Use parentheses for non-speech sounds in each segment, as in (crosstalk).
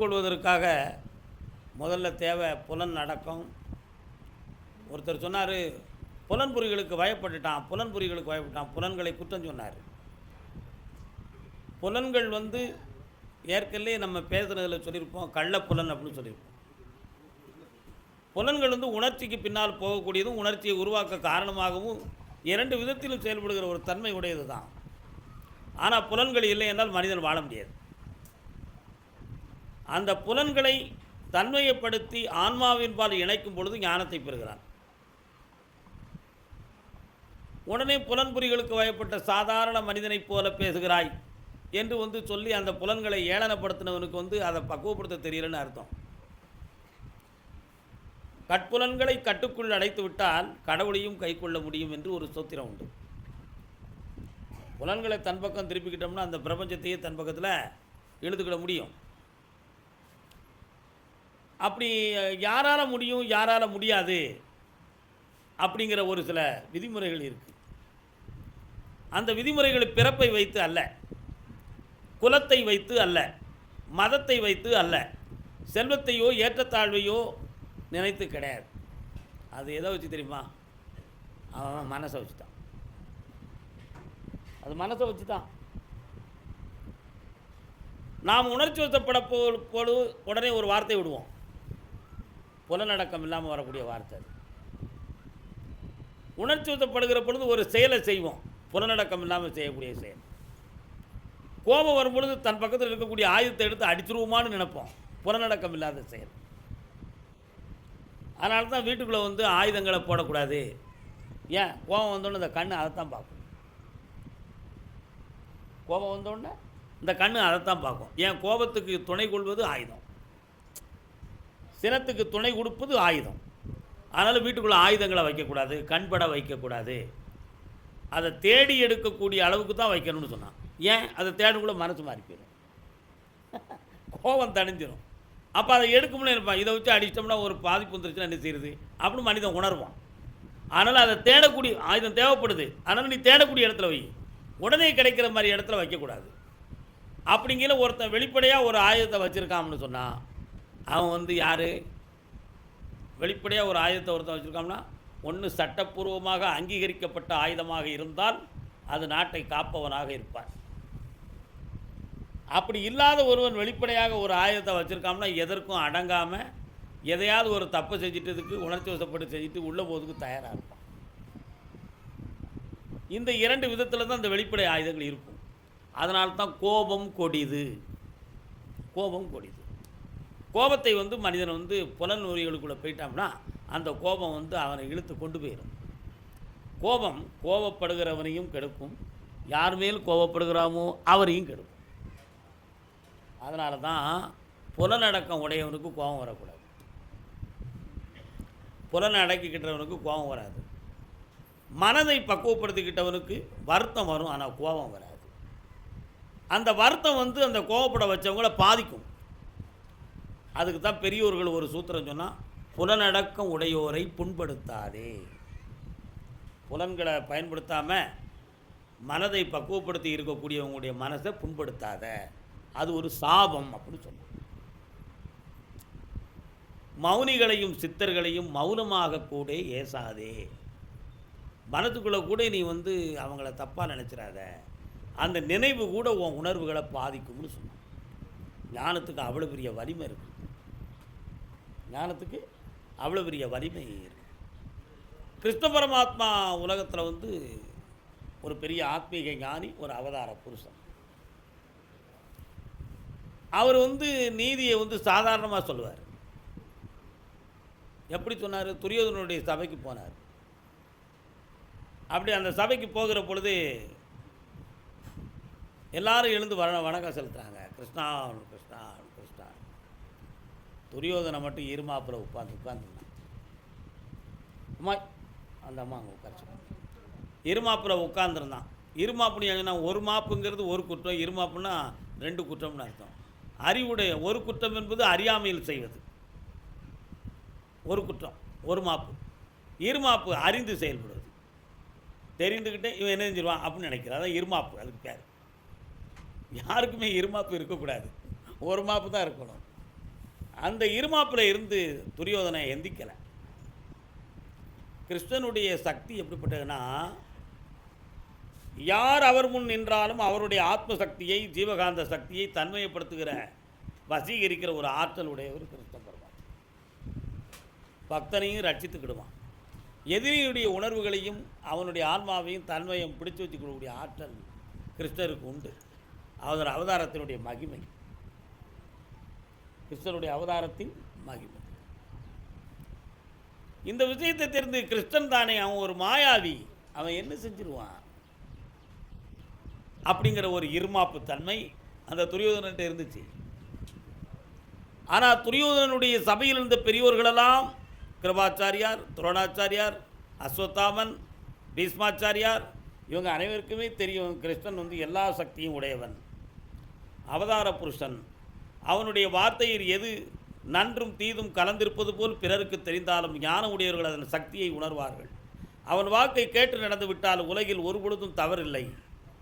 கொள்வதற்காக முதல்ல தேவை புலன் அடக்கம். ஒருத்தர் சொன்னார் புலன்புரிகளுக்கு பயப்பட்டுட்டான் புலன்புரிகளுக்கு பயப்பட்டான் புலன்களை குற்றம் சொன்னார். புலன்கள் வந்து ஏற்கனவே நம்ம பேசுனதில் சொல்லியிருப்போம் கள்ளப்புலன் அப்படின்னு சொல்லியிருப்போம். புலன்கள் வந்து உணர்ச்சிக்கு பின்னால் போகக்கூடியதும் உணர்ச்சியை உருவாக்க காரணமாகவும் இரண்டு விதத்திலும் செயல்படுகிற ஒரு தன்மை உடையது தான் ஆனால் புலன்கள் இல்லை என்றால் மனிதன் வாழ முடியாது. அந்த புலன்களை தன்மையப்படுத்தி ஆன்மாவின்பால் இணைக்கும் பொழுது ஞானத்தை பெறுகிறான். உடனே புலன்புரிகளுக்கு வயப்பட்ட சாதாரண மனிதனைப் போல பேசுகிறாய் என்று வந்து சொல்லி அந்த புலன்களை ஏளனப்படுத்தினவனுக்கு வந்து அதை பக்குவப்படுத்த தெரியலன்னு அர்த்தம். கட்புலன்களை கட்டுக்குள் அடைத்து விட்டால் கடவுளையும் கைக்கொள்ள முடியும் என்று ஒரு சூத்திரம் உண்டு. புலன்களை தன் பக்கம் திருப்பிக்கிட்டோம்னா அந்த பிரபஞ்சத்தையே தன் பக்கத்தில் எழுதுக்கிட முடியும். அப்படி யாரால் முடியும் யாரால முடியாது அப்படிங்கிற ஒரு சில விதிமுறைகள் இருக்குது அந்த விதிமுறைகள் பிறப்பை வைத்து அல்ல குலத்தை வைத்து அல்ல மதத்தை வைத்து அல்ல செல்வத்தையோ ஏற்றத்தாழ்வையோ நினைத்து கிடையாது. அது எதை வச்சு தெரியுமா? அவன் மனசை வச்சு தான் அது மனசை வச்சு தான் நாம் உணர்ச்சி வசப்பட போது உடனே ஒரு வார்த்தை விடுவோம். புலநடக்கம் இல்லாமல் வரக்கூடிய வார்த்தை அது. உணர்ச்சி வசப்படுகிற பொழுது ஒரு செயலை செய்வோம். புலநடக்கம் இல்லாமல் செய்யக்கூடிய செயல். கோபம் வரும் பொழுது தன் பக்கத்தில் இருக்கக்கூடிய ஆயுதத்தை எடுத்து அடிச்சிருவோமான்னு நினைப்போம். புலநடக்கம் இல்லாத செயல். அதனால தான் வீட்டுக்குள்ளே வந்து ஆயுதங்களை போடக்கூடாது. ஏன்? கோபம் வந்தோடனே இந்த கண் அதைத்தான் பார்க்கும். கோபம் வந்தோடனே இந்த கண் அதைத்தான் பார்க்கும். ஏன்? கோபத்துக்கு துணை கொள்வது ஆயுதம். சினத்துக்கு துணை கொடுப்பது ஆயுதம். அதனால் வீட்டுக்குள்ளே ஆயுதங்களை வைக்கக்கூடாது கண்பட வைக்கக்கூடாது. அதை தேடி எடுக்கக்கூடிய அளவுக்கு தான் வைக்கணும்னு சொன்னான். ஏன்? அதை தேடக்குள்ளே மனசு மாறி போயிடும். (laughs) கோபம் தணிஞ்சிடும் அப்போ அதை எடுக்கும்னு இருப்பான் இதை வச்சு அடிச்சிட்டோம்னா ஒரு பாதிப்பு வந்துருச்சுன்னா என்ன செய்யுது அப்படின்னு மனிதன் உணர்வான். அதனால் அதை தேடக்கூடிய ஆயுதம் தேவைப்படுது. அதனால் நீ தேடக்கூடிய இடத்துல வை. உடனே கிடைக்கிற மாதிரி இடத்துல வைக்கக்கூடாது. அப்படிங்கிற ஒருத்தன் வெளிப்படையாக ஒரு ஆயுதத்தை வச்சுருக்கான்னு சொன்னான் அவன் வந்து யார்? வெளிப்படையாக ஒரு ஆயுதத்தை ஒருத்தன் வச்சுருக்கான்னா ஒன்று சட்டப்பூர்வமாக அங்கீகரிக்கப்பட்ட ஆயுதமாக இருந்தால் அது நாட்டை காப்பவனாக இருப்பான். அப்படி இல்லாத ஒருவன் வெளிப்படையாக ஒரு ஆயுதத்தை வச்சுருக்கான்னா எதற்கும் அடங்காமல் எதையாவது ஒரு தப்பு செஞ்சிட்டதுக்கு உணர்ச்சி வசப்பட்டு செஞ்சுட்டு உள்ளே போதுக்கு தயாராக இருப்பான். இந்த இரண்டு விதத்தில் தான் இந்த வெளிப்படை ஆயுதங்கள் இருக்கும். அதனால தான் கோபம் கொடிது. கோபம் கொடிது. கோபத்தை வந்து மனிதன் வந்து புலன் நோய்களுக்குள்ளே போயிட்டான்னா அந்த கோபம் வந்து அவனை இழுத்து கொண்டு போயிடும் கோபம் கோபப்படுகிறவனையும் கெடுக்கும். யார் மேல் கோபப்படுகிறாமோ அவரையும் கெடுக்கும். அதனால தான் புலனடக்கம் உடையவனுக்கு கோபம் வரக்கூடாது. புலனை அடக்கிக்கிட்டவனுக்கு கோபம் வராது. மனதை பக்குவப்படுத்திக்கிட்டவனுக்கு வருத்தம் வரும் ஆனால் கோபம் வராது. அந்த வருத்தம் வந்து அந்த கோபப்பட வச்சவங்கள பாதிக்கும். அதுக்கு தான் பெரியோர்கள் ஒரு சூத்திரம் சொன்னால் புலனடக்கம் உடையோரை புண்படுத்தாதே. புலன்களை பயன்படுத்தாமல் மனதை பக்குவப்படுத்தி இருக்கக்கூடியவங்களுடைய மனசை புண்படுத்தாத. அது ஒரு சாபம் அப்படின்னு சொன்னான் மௌனிகளையும் சித்தர்களையும் மௌனமாக கூட ஏசாதே. மனதுக்குள்ளே கூட நீ வந்து அவங்கள தப்பாக நினச்சிடாத அந்த நினைவு கூட உன் உணர்வுகளை பாதிக்கும்னு சொன்னான் ஞானத்துக்கு அவ்வளோ பெரிய வலிமை இருக்கு. ஞானத்துக்கு அவ்வளோ பெரிய வலிமை இருக்கு. கிருஷ்ண பரமாத்மா உலகத்தில் வந்து ஒரு பெரிய ஆத்மீக ஞானி ஒரு அவதார புருஷன். அவர் வந்து நீதியை வந்து சாதாரணமாக சொல்லுவார். எப்படி சொன்னார்? துரியோதனுடைய சபைக்கு போனார். அப்படி அந்த சபைக்கு போகிற பொழுது எல்லாரும் எழுந்து வர வணக்கம் செலுத்துகிறாங்க கிருஷ்ணா கிருஷ்ணா துரியோதனை மட்டும் இருமாப்பில் உட்காந்து உட்காந்துருந்தான் அம்மா அந்த அம்மா அங்கே உட்காந்து இருமாப்பில் உட்காந்துருந்தான் இருமாப்புன்னு எங்கன்னா ஒரு மாப்புங்கிறது ஒரு குற்றம் இருமாப்புன்னா ரெண்டு குற்றம்னு அர்த்தம். அறிவுடைய ஒரு குற்றம் என்பது அறியாமையில் செய்வது. ஒரு குற்றம் ஒரு மாப்பு. இருமாப்பு அறிந்து செயல்படுவது. தெரிந்துக்கிட்டே இவன் என்ன செஞ்சிருவான் அப்படின்னு நினைக்கிறான். அதான் இருமாப்பு அதுக்கு பேர். யாருக்குமே இருமாப்பு இருக்கக்கூடாது. ஒரு மாப்பு தான் இருக்கணும். அந்த இருமாப்பில் இருந்து துரியோதனை எந்திக்கலை. கிருஷ்ணனுடைய சக்தி எப்படிப்பட்டதுன்னா யார் அவர் முன் நின்றாலும் அவருடைய ஆத்ம சக்தியை ஜீவகாந்த சக்தியை தன்மையப்படுத்துகிற வசீகரிக்கிற ஒரு ஆற்றல் உடையவர் கிருஷ்ண பெருமாள் பக்தனையும் ரட்சித்துக்கிடுவான். எதிரியுடைய உணர்வுகளையும் அவனுடைய ஆன்மாவையும் தன்மையும் பிடிச்சு வச்சுக்கொள்ளக்கூடிய ஆற்றல் கிருஷ்ணருக்கு உண்டு. அவர் அவதாரத்தினுடைய மகிமை. கிருஷ்ணனுடைய அவதாரத்தின் மகிமை. இந்த விஷயத்தை தெரிந்து கிருஷ்ணன் தானே அவன் ஒரு மாயாவி. அவன் என்ன செஞ்சிருவான்? அப்படிங்கிற ஒரு இருமாப்பு தன்மை அந்த துரியோதனன்ட்ட இருந்துச்சு. ஆனால் துரியோதனனுடைய சபையில் இருந்த பெரியோர்களெல்லாம் கிருபாச்சாரியார் துரோணாச்சாரியார் அஸ்வத்தாமன் பீஷ்மாச்சாரியார் இவங்க அனைவருக்குமே தெரியும் கிருஷ்ணன் வந்து எல்லா சக்தியும் உடையவன். அவதார புருஷன். அவனுடைய வார்த்தையில் எது நன்றும் தீதும் கலந்திருப்பது போல் பிறருக்கு தெரிந்தாலும் ஞான உடையவர்கள் அதன் சக்தியை உணர்வார்கள். அவன் வாக்கை கேட்டு நடந்து விட்டால் உலகில் ஒரு பொழுதும் தவறில்லை.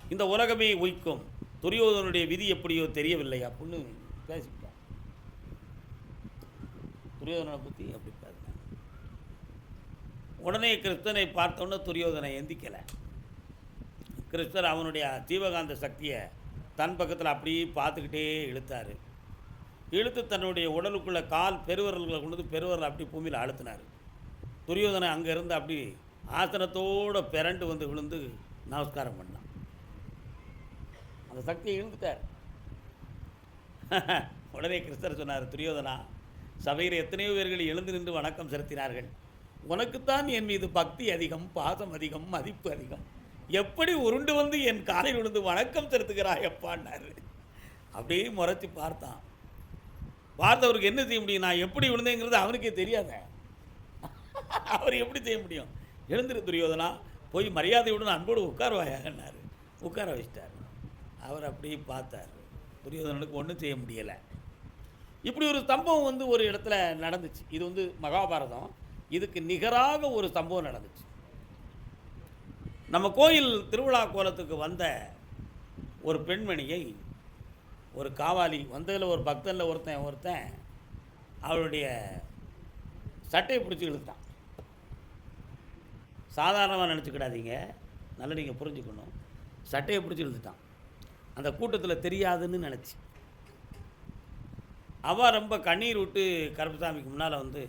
இந்த உலகமே உய்க்கும். துரியோதனுடைய விதி எப்படியோ தெரியவில்லை. அப்படின்னு பேசிட்டான் துரியோதனை பற்றி அப்படி பேசினான். உடனே கிருஷ்ணனை பார்த்தோன்னே துரியோதனை எந்திக்கலை. கிருஷ்ணர் அவனுடைய ஜீவகாந்த சக்தியை தன் பக்கத்தில் அப்படியே பார்த்துக்கிட்டே இழுத்தார். இழுத்து தன்னுடைய உடலுக்குள்ளே கால் பெருவரல்களை கொண்டு வந்து பெருவரல் அப்படி பூமியில் அழுத்தினார். துரியோதனை அங்கே இருந்து அப்படி ஆசனத்தோடு பிறண்டு வந்து விழுந்து நமஸ்காரம் பண்ணான். அந்த சக்தியை இழுந்துட்டார் (laughs) உடனே கிருஷ்ணர் சொன்னார் துரியோதனா சபையில் எத்தனையோ பேர்கள் எழுந்து நின்று வணக்கம் செலுத்தினார்கள். உனக்குத்தான் என் மீது பக்தி அதிகம் பாசம் அதிகம் மதிப்பு அதிகம். எப்படி உருண்டு வந்து என் காலில் விழுந்து வணக்கம் செலுத்துகிறாய் அப்பான்னாரு. அப்படியே முறைச்சி பார்த்தான். பார்த்தவருக்கு என்ன செய்ய முடியும்? நான் எப்படி விழுந்தேங்கிறது அவனுக்கே தெரியாத. அவர் எப்படி செய்ய முடியும்? எழுந்திரு துரியோதனா போய் மரியாதையுடன் அன்போடு உட்காருவாயான்னாரு உட்கார வச்சிட்டார். அவர் அப்படியே பார்த்தார். துரியோதனனுக்கு ஒன்றும் செய்ய முடியலை. இப்படி ஒரு சம்பவம் வந்து ஒரு இடத்துல நடந்துச்சு. இது வந்து மகாபாரதம். இதுக்கு நிகராக ஒரு சம்பவம் நடந்துச்சு. நம்ம கோயில் திருவிழா கோலத்துக்கு வந்த ஒரு பெண்மணியை ஒரு காவாலி வந்ததில் ஒரு பக்தனில் ஒருத்தன் ஒருத்தன் அவளுடைய சட்டையை பிடிச்சி இழுத்தான் சாதாரணமாக நினச்சிக்கிடாதீங்க. நல்லா நீங்கள் புரிஞ்சுக்கணும். சட்டையை பிடிச்சி இழுத்துட்டான். அந்த கூட்டத்தில் தெரியாதுன்னு நினச்சி. அவள் ரொம்ப கண்ணீர் விட்டு கருப்பசாமிக்கு முன்னால் வந்து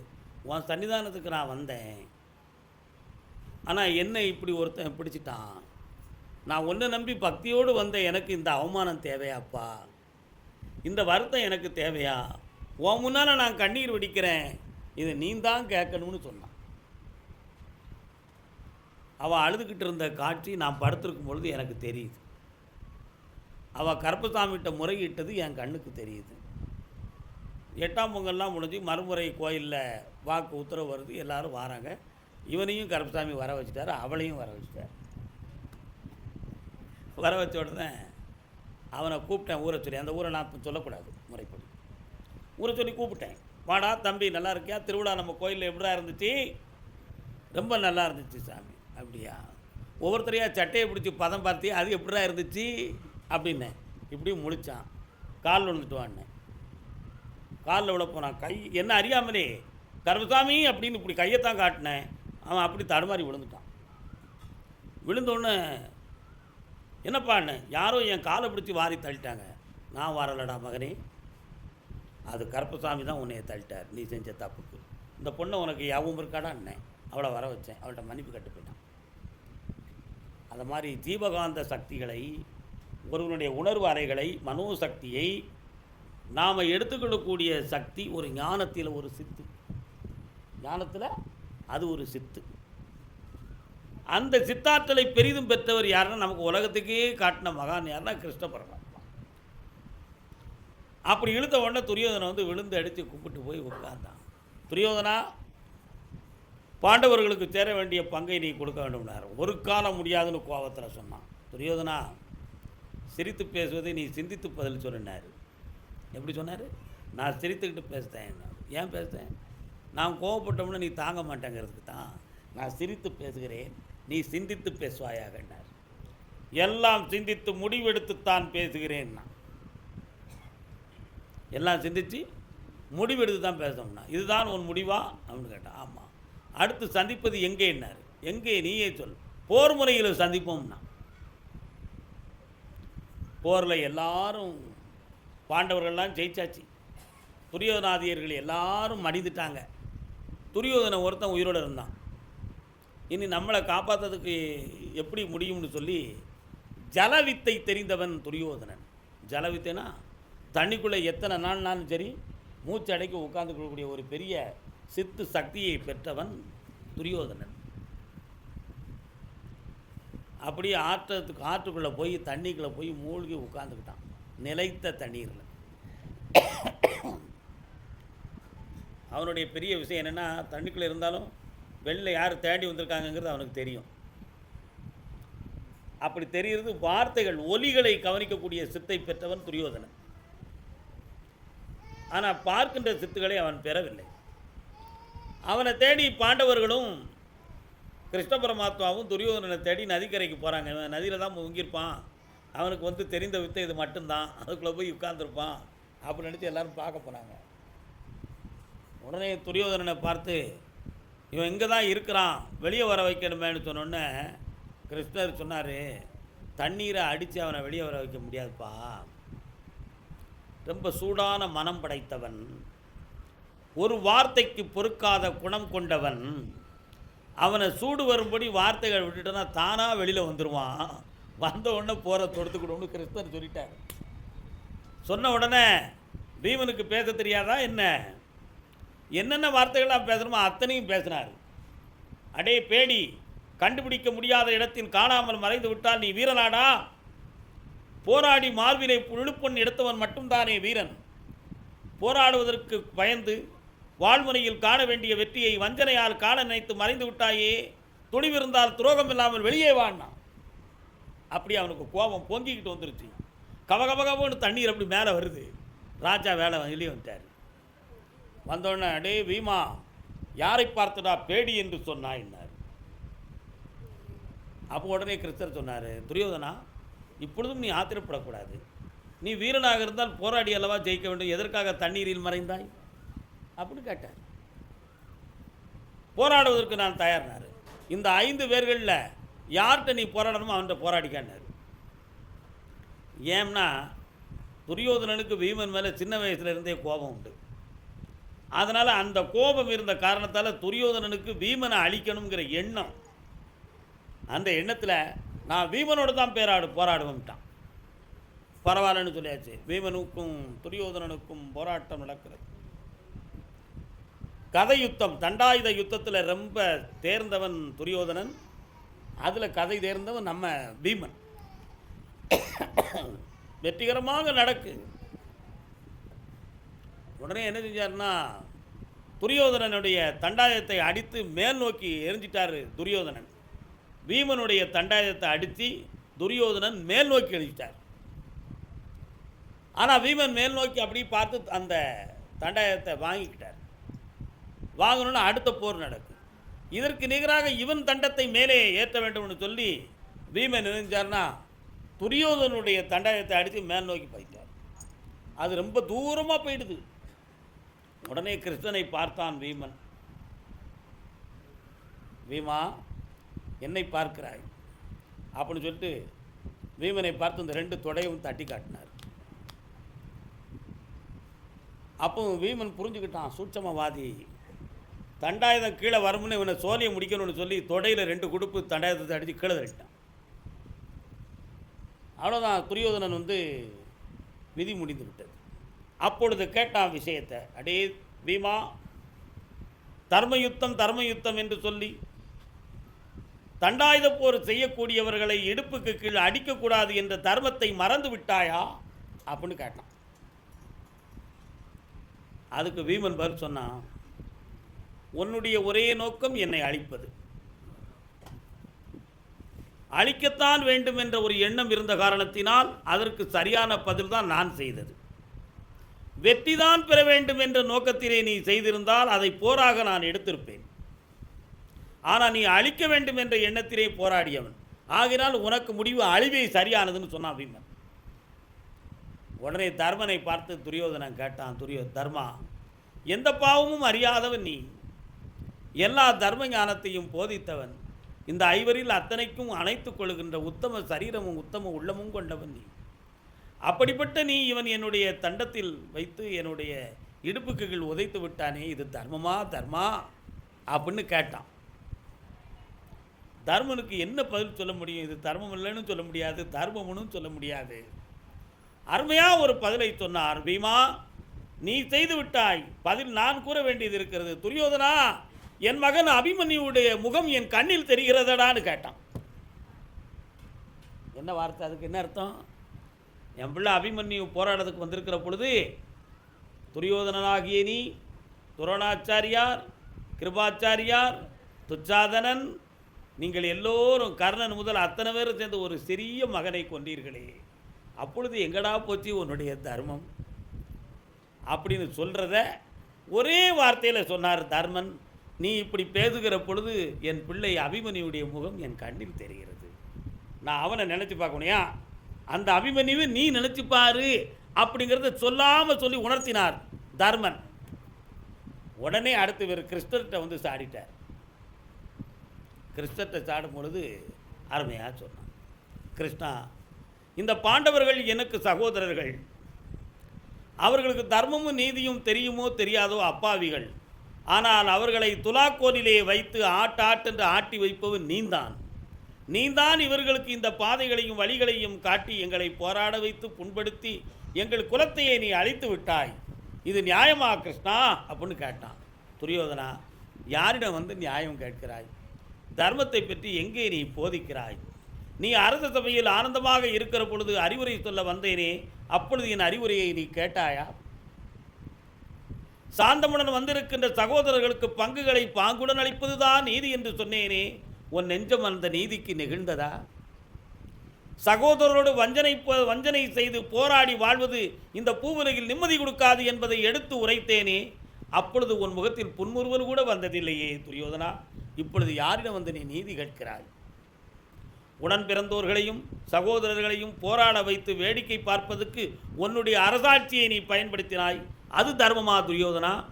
உன் சன்னிதானத்துக்கு நான் வந்தேன். ஆனால் என்ன இப்படி ஒருத்தன் பிடிச்சிட்டான். நான் ஒன்று நம்பி பக்தியோடு வந்த எனக்கு இந்த அவமானம் தேவையாப்பா. இந்த வருத்தம் எனக்கு தேவையா? உன் முன்னால் நான் கண்ணீர் வெடிக்கிறேன். இதை நீ தான் கேட்கணும்னு சொன்னான். அவள் அழுதுகிட்டு இருந்த காட்சி நான் படுத்திருக்கும் பொழுது எனக்கு தெரியுது. அவள் கருப்பசாமிகிட்ட முறையிட்டது என் கண்ணுக்கு தெரியுது. எட்டாம் பொங்கல்லாம் முடிஞ்சு மறுமுறை கோயிலில் வாக்கு உத்தரவு வருது. எல்லோரும் வராங்க. இவனையும் கருப்பசாமி வர வச்சுட்டாரு அவளையும் வர வச்சுட்டார். வர வச்ச உடனே அவனை கூப்பிட்டேன் ஊரை சொல்லி. அந்த ஊரை நான் சொல்லக்கூடாது முறைப்படி. ஊரை சொல்லி கூப்பிட்டேன். வாடா தம்பி நல்லா இருக்கியா? திருவிழா நம்ம கோயிலில் எப்படிடா இருந்துச்சு? ரொம்ப நல்லா இருந்துச்சு சாமி. அப்படியா? ஒவ்வொருத்தரையா சட்டையை பிடிச்சி பதம் பார்த்தி அது எப்படிடா இருந்துச்சு? அப்படின்னேன் இப்படியும் முழிச்சான். காலில் விழுந்துட்டு வான்னேன் காலில் விழ போனான். கை என்ன அறியாமலே? கருமசாமி அப்படின்னு இப்படி கையைத்தான் காட்டினேன். அவன் அப்படி தடுமாறி விழுந்துட்டான். விழுந்தோடனே என்னப்பான்னு யாரோ என் காலை பிடிச்சி வாரி தள்ளிட்டாங்க. நான் வரலடா மகனே. அது கருப்பசாமி தான் உன்னைய தள்ளிட்டார். நீ செஞ்ச தப்புக்கு. இந்த பொண்ணை உனக்கு யாவும் இருக்காடா? அண்ணன் அவளை வர வச்சேன். அவள்கிட்ட மன்னிப்பு கட்டு போயிட்டான். அந்த மாதிரி தீபகாந்த சக்திகளை ஒருவனுடைய உணர்வு அறைகளை மனோசக்தியை நாம் எடுத்துக்கொள்ளக்கூடிய சக்தி ஒரு ஞானத்தில் ஒரு சித்து. ஞானத்தில் அது ஒரு சித்து. அந்த சித்தாற்றலை பெரிதும் பெற்றவர் யாருன்னா நமக்கு உலகத்துக்கே காட்டின மகான் யாருன்னா கிருஷ்ண பரமாத்மா. அப்படி இழுத்த உடனே துரியோதனை வந்து விழுந்து அடித்து கும்பிட்டு போய் உட்கார்ந்தான். துரியோதனா பாண்டவர்களுக்கு சேர வேண்டிய பங்கை நீ கொடுக்க வேண்டும்னார். ஒரு காலம் முடியாதுன்னு கோபத்தில் சொன்னான். துரியோதனா சிரித்து பேசுவதை நீ சிந்தித்து பதில் சொன்னார். எப்படி சொன்னார்? நான் சிரித்துக்கிட்டு பேசுகிறேன் ஏன் பேசுகிறேன் நான் கோவப்பட்டோம்னா நீ தாங்க மாட்டேங்கிறதுக்கு தான். நான் சிரித்து பேசுகிறேன். நீ சிந்தித்து பேசுவாயாகன்னார் எல்லாம் சிந்தித்து முடிவெடுத்துத்தான் பேசுகிறேன் நான். எல்லாம் சிந்தித்து முடிவெடுத்து தான் பேசணும்னா இதுதான் உன் முடிவா? அப்படின்னு கேட்டான். ஆமாம் அடுத்து சந்திப்பது எங்கே எங்கேன்னாரு எங்கே நீயே சொல். போர் முறையில் சந்திப்போம்னா போரில் எல்லாரும் பாண்டவர்கள்லாம் ஜெயிச்சாச்சு. துரியோதனாதியர்கள் எல்லாரும் மடிந்துட்டாங்க. துரியோதனை ஒருத்தன் உயிரோடு இருந்தான். இனி நம்மளை காப்பாற்றுறதுக்கு எப்படி முடியும்னு சொல்லி ஜலவித்தை தெரிந்தவன் துரியோதனன். ஜலவித்தைனா தண்ணிக்குள்ளே எத்தனை நாள்னாலும் சரி மூச்சு அடைக்க உட்கார்ந்து கொள்ளக்கூடிய ஒரு பெரிய சித்து சக்தியை பெற்றவன் துரியோதனன். அப்படியே ஆற்றத்துக்கு ஆற்றுக்குள்ளே போய் தண்ணிக்குள்ளே போய் மூழ்கி உட்காந்துக்கிட்டான் நிலைத்த தண்ணீரில். அவனுடைய பெரிய விஷயம் என்னென்னா தண்ணிக்குள்ளே இருந்தாலும் வெளில யார் தேடி வந்திருக்காங்கங்கிறது அவனுக்கு தெரியும். அப்படி தெரிகிறது வார்த்தைகள் ஒலிகளை கவனிக்கக்கூடிய சித்தை பெற்றவன் துரியோதனன். ஆனால் பார்க்கின்ற சித்துக்களை அவன் பெறவில்லை. அவனை தேடி பாண்டவர்களும் கிருஷ்ண பரமாத்மாவும் துரியோதனனை தேடி நதிக்கரைக்கு போகிறாங்க இவன் நதியில் தான் முங்கியிருப்பான். அவனுக்கு வந்து தெரிந்த வித்தை இது மட்டும்தான். அதுக்குள்ளே போய் உட்கார்ந்துருப்பான். அப்படின்னு நினச்சி எல்லோரும் பார்க்க போனாங்க. உடனே துரியோதனனை பார்த்து இவன் இங்கே தான் இருக்கிறான். வெளியே வர வைக்கணுமேன்னு சொன்னோன்னே கிருஷ்ணர் சொன்னார் தண்ணீரை அடித்து அவனை வெளியே வர வைக்க முடியாதுப்பா. ரொம்ப சூடான மனம் படைத்தவன். ஒரு வார்த்தைக்கு பொறுக்காத குணம் கொண்டவன். அவனை சூடு வரும்படி வார்த்தைகள் விட்டுட்டனா தானாக வெளியில் வந்துடுவான் வந்த உடனே போகிற தொடுத்துக்கிடும்னு கிறிஸ்தன் சொல்லிட்டார். சொன்ன உடனே பீமனுக்கு பேச தெரியாதா என்ன? என்னென்ன வார்த்தைகளாக பேசணுமோ அத்தனையும் பேசினார். அடே பேடி கண்டுபிடிக்க முடியாத இடத்தில் காணாமல் மறைந்து விட்டால் நீ வீரனாடா? போராடி மார்பிலை இழுப்பொன் எடுத்தவன் மட்டும்தானே வீரன்? போராடுவதற்கு பயந்து வாழ்முறையில் காண வேண்டிய வெற்றியை வஞ்சனையால் காண நினைத்து மறைந்து விட்டாயே? துணிவிருந்தால் துரோகம் இல்லாமல் வெளியே வான்னா அப்படி அவனுக்கு கோபம் பொங்கிக்கிட்டு வந்துருச்சு. கவகவகவன்னு தண்ணீர் அப்படி மேலே வருது. ராஜா வேலை வெளியே வந்துட்டார். வந்தோடனே அடே வீமா யாரை பார்த்துடா பேடி என்று சொன்னாயின்னார் அப்போ உடனே கிறிஸ்தர் சொன்னார் துரியோதனா இப்பொழுதும் நீ ஆத்திரப்படக்கூடாது. நீ வீரனாக இருந்தால் போராடி அல்லவா ஜெயிக்க வேண்டும்? எதற்காக தண்ணீரில் மறைந்தாய்? அப்படின்னு கேட்டார். போராடுவதற்கு நான் தயாரினார். இந்த ஐந்து பேர்களில் யார்கிட்ட நீ போராடணுமோ அவன்கிட்ட போராடிக்கானார் ஏன்னா துரியோதனனுக்கு பீமன் மேலே சின்ன வயசுலேருந்தே கோபம் உண்டு. அதனால் அந்த கோபம் இருந்த காரணத்தால் துரியோதனனுக்கு பீமனை அழிக்கணுங்கிற எண்ணம். அந்த எண்ணத்தில் நான் பீமனோடு தான் பேராடு போராடுவோம்ட்டான். பரவாயில்லன்னு சொல்லியாச்சு. பீமனுக்கும் துரியோதனனுக்கும் போராட்டம் நடக்கிறது. கதை யுத்தம் தண்டாயுத யுத்தத்தில் ரொம்ப தேர்ந்தவன் துரியோதனன். அதில் கதை தேர்ந்தவன் நம்ம பீமன். வெற்றிகரமாக நடக்கு. உடனே என்ன செஞ்சார்னா துரியோதனனுடைய தண்டாயத்தை அடித்து மேல் நோக்கி எரிஞ்சிட்டாரு துரியோதனன். பீமனுடைய தண்டாயத்தை அடித்து துரியோதனன் மேல் நோக்கி எரிஞ்சிட்டார் ஆனால் பீமன் மேல் நோக்கி அப்படி பார்த்து அந்த தண்டாயத்தை வாங்கிக்கிட்டார். வாங்கணும்னு அடுத்த போர் நடக்கும். இதற்கு நிகராக இவன் தண்டத்தை மேலே ஏற்ற வேண்டும்னு சொல்லி பீமன் நினைஞ்சார்னா துரியோதனுடைய தண்டாயத்தை அடித்து மேல் நோக்கி போயிட்டார் அது ரொம்ப தூரமாக போயிடுது. உடனே கிருஷ்ணனை பார்த்தான் வீமன். வீமா என்னை பார்க்கிறாய்? அப்படின்னு சொல்லிட்டு வீமனை பார்த்து இந்த ரெண்டு தொடையும் தட்டி காட்டினார். அப்போ வீமன் புரிஞ்சுக்கிட்டான் சூட்சமவாதி தண்டாயுதம் கீழே வரும்னு இவனை சோழியை முடிக்கணும்னு சொல்லி தொடையில் ரெண்டு குடுப்பு தண்டாயுதத்தை அடித்து கீழே தள்ளிட்டான். அவ்வளோதான் துரியோதனன் வந்து விதி முடிந்து விட்டது. அப்பொழுது கேட்டான் விஷயத்தை. அடே பீமா தர்மயுத்தம் தர்மயுத்தம் என்று சொல்லி தண்டாயுத போர் செய்யக்கூடியவர்களை இடுப்புக்கு கீழ் அடிக்கக்கூடாது என்ற தர்மத்தை மறந்து விட்டாயா? அப்படின்னு கேட்டான். அதுக்கு பீமன் பதில் சொன்னான் உன்னுடைய ஒரே நோக்கம் என்னை அழிப்பது. அழிக்கத்தான் வேண்டும் என்ற ஒரு எண்ணம் இருந்த காரணத்தினால் அதற்கு சரியான பதில் தான் நான் செய்தது. வெற்றிதான் பெற வேண்டும் என்ற நோக்கத்திலே நீ செய்திருந்தால் அதை போராக நான் எடுத்திருப்பேன். ஆனால் நீ அழிக்க வேண்டும் என்ற எண்ணத்திலே போராடியவன். ஆகினால் உனக்கு முடிவு அழிவை சரியானதுன்னு சொன்னான் பீமன் உடனே தர்மனை பார்த்து துரியோதனன் கேட்டான் துரியோ தர்மா எந்த பாவமும் அறியாதவன் நீ. எல்லா தர்ம ஞானத்தையும் போதித்தவன். இந்த ஐவரில் அத்தனைக்கும் அணைத்துக் கொள்கின்ற உத்தம சரீரமும் உத்தம உள்ளமும் கொண்டவன் நீ. அப்படிப்பட்ட நீ இவன் என்னுடைய தண்டத்தில் வைத்து என்னுடைய இடுப்புக்குகள் உதைத்து விட்டானே இது தர்மமா? தர்மா? அப்படின்னு கேட்டான். தர்மனுக்கு என்ன பதில் சொல்ல முடியும்? இது தர்மம் இல்லைன்னு சொல்ல முடியாது தர்மம்னு சொல்ல முடியாது. அருமையாக ஒரு பதிலை சொன்னார் பீமா. நீ செய்து விட்டாய். பதில் நான் கூற வேண்டியது இருக்கிறது. துரியோதனா என் மகன் அபிமன்யுடைய முகம் என் கண்ணில் தெரிகிறதடான்னு கேட்டான். என்ன வார்த்தை? அதுக்கு என்ன அர்த்தம்? என் பிள்ளை அபிமன்யு போராட்டத்துக்கு வந்திருக்கிற பொழுது துரியோதனனாகிய நீ துரோணாச்சாரியார் கிருபாச்சாரியார் துச்சாதனன் நீங்கள் எல்லோரும் கர்ணன் முதல் அத்தனை பேரும் சேர்ந்து ஒரு சிறிய மகனை கொண்டீர்களே. அப்பொழுது எங்கடா போச்சு உன்னுடைய தர்மம்? அப்படின்னு சொல்கிறத ஒரே வார்த்தையில் சொன்னார் தர்மன். நீ இப்படி பேசுகிற பொழுது என் பிள்ளை அபிமன்யுடைய முகம் என் கண்ணில் தெரிகிறது. நான் அவனை நினச்சி பார்க்கணுயா அந்த அபிமன்யுவை நீ நினச்சி பாரு அப்படிங்கிறத சொல்லாமல் சொல்லி உணர்த்தினார் தர்மன். உடனே அடுத்து இவர் கிறிஸ்தர்கிட்ட வந்து சாடிட்டார். கிறிஸ்தர்கிட்ட சாடும் பொழுது அருமையாக சொன்னான் கிருஷ்ணா இந்த பாண்டவர்கள் எனக்கு சகோதரர்கள். அவர்களுக்கு தர்மமும் நீதியும் தெரியுமோ தெரியாதோ அப்பாவிகள். ஆனால் அவர்களை துலாக்கோலிலே வைத்து ஆட்டாட்டென்று ஆட்டி வைப்பவன் நீந்தான். நீந்தான் இவர்களுக்கு இந்த பாதைகளையும் வழிகளையும் காட்டி எங்களை போராட வைத்து புண்படுத்தி எங்கள் குலத்தையே நீ அழித்து விட்டாய். இது நியாயமா கிருஷ்ணா? அப்படின்னு கேட்டான். துரியோதனா யாரிடம் வந்து நியாயம் கேட்கிறாய்? தர்மத்தை பற்றி எங்கே நீ போதிக்கிறாய்? நீ அரச சபையில் ஆனந்தமாக இருக்கிற பொழுது அறிவுரை சொல்ல வந்தேனே அப்பொழுது என் அறிவுரையை நீ கேட்டாயா? சாந்தமுடன் வந்திருக்கின்ற சகோதரர்களுக்கு பங்குகளை பாங்குடன் அளிப்பதுதான் நீதி என்று சொன்னேனே உன் நெஞ்சம் அந்த நீதிக்கு நெகிழ்ந்ததா? சகோதரரோடு வஞ்சனை போ- வஞ்சனை செய்து போராடி வாழ்வது இந்த பூவுலகில் நிம்மதி கொடுக்காது என்பதை எடுத்து உரைத்தேனே. அப்பொழுது உன் முகத்தில் புன்முறுவல் கூட வந்ததில்லையே துரியோதனா. இப்பொழுது யாரிடம் வந்து நீ நீதி கேட்கிறாய்? உடன் பிறந்தோர்களையும் சகோதரர்களையும் போராட வைத்து வேடிக்கை பார்ப்பதற்கு உன்னுடைய அரசாட்சியை நீ பயன்படுத்தினாய். அது தர்மமா துரியோதனா?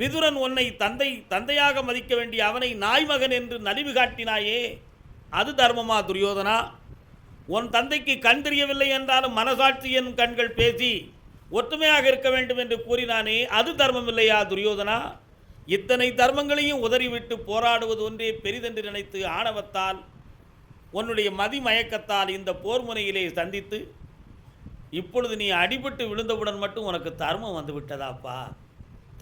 விதுரன் உன்னை தந்தை தந்தையாக மதிக்க வேண்டிய அவனை நாய்மகன் என்று நலிவு காட்டினாயே. அது தர்மமா துரியோதனா? உன் தந்தைக்கு கண் தெரியவில்லை என்றாலும் மனசாட்சியின் கண்கள் பேசி ஒற்றுமையாக இருக்க வேண்டும் என்று கூறினானே. அது தர்மம் இல்லையா துரியோதனா? இத்தனை தர்மங்களையும் உதறிவிட்டு போராடுவது ஒன்றே பெரிதென்று நினைத்து ஆணவத்தால் உன்னுடைய மதிமயக்கத்தால் இந்த போர் முனையிலே சந்தித்து இப்பொழுது நீ அடிபட்டு விழுந்தவுடன் மட்டும் உனக்கு தர்மம் வந்து விட்டதாப்பா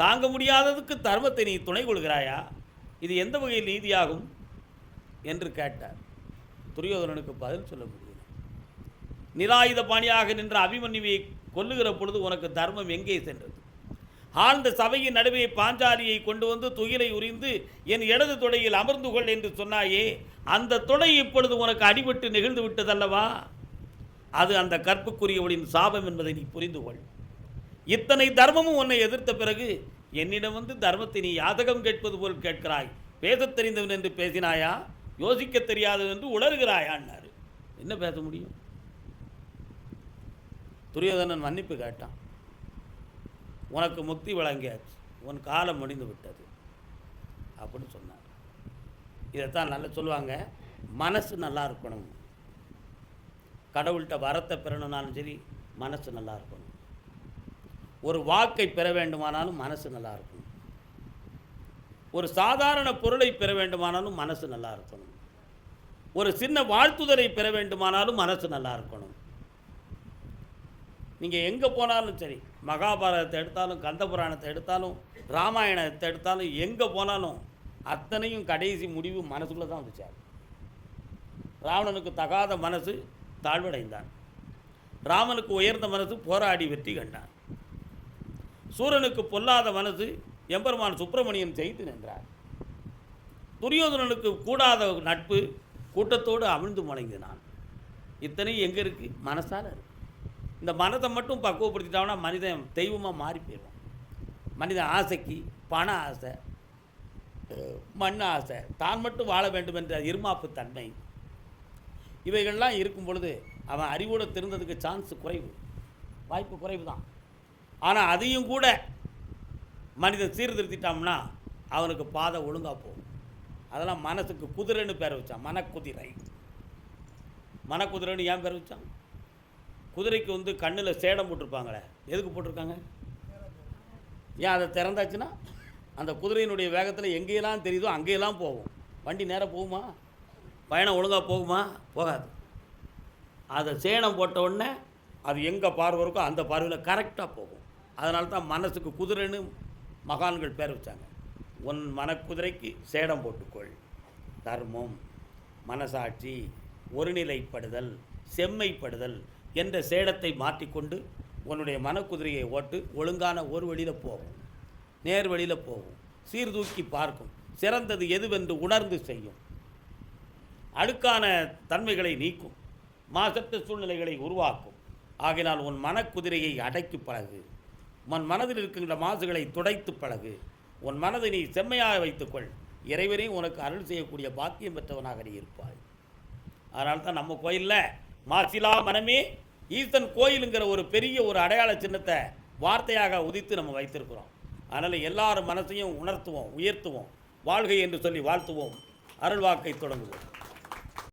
தாங்க முடியாததுக்கு தர்மத்தை நீ துணை கொள்கிறாயா? இது எந்த வகையில் நீதியாகும்? என்று கேட்டார். துரியோதனனுக்கு பதில் சொல்ல முடியல. நிராயுத பாணியாக நின்ற அபிமன்யுவை கொல்லுகிற பொழுது உனக்கு தர்மம் எங்கே சென்றது? ஆழ்ந்த சபையின் நடுவே பாஞ்சாலியை கொண்டு வந்து துயிலை உரிந்து என் இடது தொடையில் அமர்ந்து கொள் என்று சொன்னாயே அந்த தொடை இப்பொழுது உனக்கு அடிபட்டு நெகிழ்ந்து விட்டதல்லவா? அது அந்த கற்புக்குரியவளின் சாபம் என்பதை நீ புரிந்து கொள். இத்தனை தர்மமும் உன்னை எதிர்த்த பிறகு என்னிடம் வந்து தர்மத்தை நீ யாதகம் கேட்பது போல் கேட்கிறாய். பேசத் தெரிந்தவன் என்று பேசினாயா? யோசிக்க தெரியாதவன் என்று உளறுகிறாயான்னாரு என்ன பேச முடியும்? துரியோதனன் மன்னிப்பு கேட்டான். உனக்கு முக்தி வழங்கியாச்சு. உன் காலம் முடிந்து விட்டது. அப்படின்னு சொன்னார். இதைத்தான் நல்லா சொல்லுவாங்க மனசு நல்லா இருக்கணும். கடவுள்கிட்ட வரத்தை பெறணும்னாலும் சரி மனசு நல்லா இருக்கணும். ஒரு வாக்கை பெற வேண்டுமானாலும் மனசு நல்லா இருக்கணும். ஒரு சாதாரண பொருளை பெற வேண்டுமானாலும் மனசு நல்லா இருக்கணும். ஒரு சின்ன வாழ்த்துதலை பெற வேண்டுமானாலும் மனசு நல்லா இருக்கணும். நீங்கள் எங்கே போனாலும் சரி மகாபாரதத்தை எடுத்தாலும் கந்த புராணத்தை எடுத்தாலும் ராமாயணத்தை எடுத்தாலும் எங்கே போனாலும் அத்தனையும் கடைசி முடிவு மனசுக்குள்ளே தான் வந்துச்சார் ராவணனுக்கு தகாத மனசு தாழ்வடைந்தான். ராமனுக்கு உயர்ந்த மனசு போராடி வெற்றி கண்டான். சூரனுக்கு பொல்லாத மனது எம்பெருமான் சுப்பிரமணியன் செய்து நின்றார். துரியோதனனுக்கு கூடாத நட்பு கூட்டத்தோடு அமிழ்ந்து முழங்கினான் இத்தனையும் எங்கே இருக்குது மனசால் இருக்குது இந்த மனதை மட்டும் பக்குவப்படுத்திட்டாங்கன்னா மனிதன் தெய்வமாக மாறி போயிடும் மனிதன் ஆசைக்கு பண ஆசை மண் ஆசை தான் மட்டும் வாழ வேண்டும் என்ற இருமாப்பு தன்மை. இவைகள்லாம் இருக்கும் பொழுது அவன் அறிவோடு திருந்ததுக்கு சான்ஸ் குறைவு. வாய்ப்பு குறைவு தான் ஆனால் அதையும் கூட மனிதன் சீர்திருத்திட்டோம்னா அவனுக்கு பாதை ஒழுங்காக போகும். அதெல்லாம் மனசுக்கு குதிரைன்னு பேர் வச்சான். மனக்குதிரை. மனக்குதிரைன்னு ஏன் பேர் வச்சான்? குதிரைக்கு வந்து கண்ணில் சேடம் போட்டிருப்பாங்களே. எதுக்கு போட்டிருக்காங்க? ஏன் அதை திறந்தாச்சுன்னா? அந்த குதிரையினுடைய வேகத்தில் எங்கேயெல்லாம் தெரியுதோ அங்கேயெல்லாம் போகும். வண்டி நேராக போகுமா? பயணம் ஒழுங்காக போகுமா? போகாது. அதை சேணம் போட்ட உடனே அது எங்கே பார்வை இருக்கோ அந்த பார்வையில் கரெக்டாக போகும். அதனால தான் மனசுக்கு குதிரைன்னு மகான்கள் பேர் வச்சாங்க. உன் மனக்குதிரைக்கு சேடம் போட்டுக்கொள். தர்மம் மனசாட்சி ஒருநிலைப்படுதல் செம்மைப்படுதல் என்ற சேடத்தை மாற்றிக்கொண்டு உன்னுடைய மனக்குதிரையை ஓட்டு ஒழுங்கான ஒரு வழியில் போகும். நேர் வழியில் போகும். சீர்தூக்கி பார்க்கும். சிறந்தது எதுவென்று உணர்ந்து செய்யும். அழுக்கான தன்மைகளை நீக்கும். மாசற்ற சூழ்நிலைகளை உருவாக்கும். ஆகினால் உன் மனக்குதிரையை அடக்கி பழகு. உன் மனதில் இருக்கின்ற மாசுகளை துடைத்து பழகு. உன் மனதை நீ செம்மையாக வைத்துக்கொள். இறைவனே உனக்கு அருள் செய்யக்கூடிய பாக்கியம் பெற்றவனாக நீ இருப்பாய். அதனால தான் நம்ம கோயிலில் மாசிலா மனமே ஈசன் கோயிலுங்கிற ஒரு பெரிய ஒரு அடையாள சின்னத்தை வார்த்தையாக உதித்து நம்ம வைத்திருக்கிறோம். அதனால் எல்லாரும் மனசையும் உணர்த்துவோம் உயர்த்துவோம். வாழ்கை என்று சொல்லி வாழ்த்துவோம். அருள்வாக்கை தொடங்குவோம்.